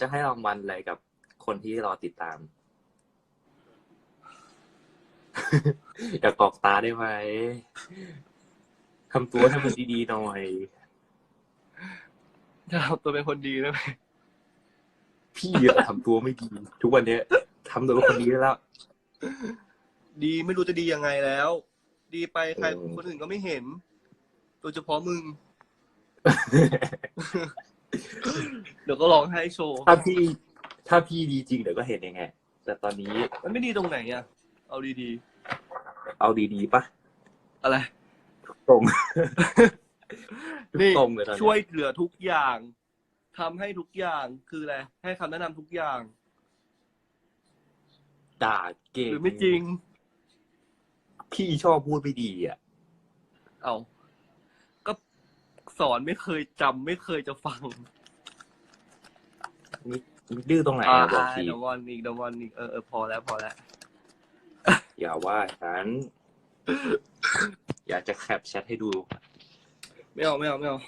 จะให้รางวัลอะไรกับคนที่รอติดตาม อย่ากรอกตาได้ไหมทำตัวให้มันดีๆหน่อยจะทำตัวเป็นคนดีได้ไหมพี่อะทำตัวไม่ดี ทุกวันเนี้ยทำตัวเป็นคนดีได้แล้ว ดีไม่รู้จะดียังไงแล้ว ดีไปใครโอ้คนอื่นก็ไม่เห็น โดยเฉพาะมึง เดี๋ยวก็ร้องไห้โชว์ ถ้าพี่ถ้าพี่ดีจริงเดี๋ยวก็เห็นยังไงแต่ตอนนี้มันไม่ดีตรงไหนอะ เอาดีเอาดีๆปะๆ อะไร ตรงนี่ ตรงเลยตอนนี้ช่วยเหลือทุกอย่างทำให้ทุกอย่างคืออะไรให้คำแนะนำทุกอย่าง ด่าเก่งหรือไม่จริง พี่ชอบพูดไม่ดีอะ เอาก็สอนไม่เคยจำไม่เคยจะฟัง นี่นี่ดื้อตรงไหนอ่าอะบอกทีเดวอนอีกเดวอนอีกเออเออพอแล้วพอแล้ว อย่าว่าฉัน อยากจะแคปแชทให้ดู ไม่เอาไม่เอาไม่เอา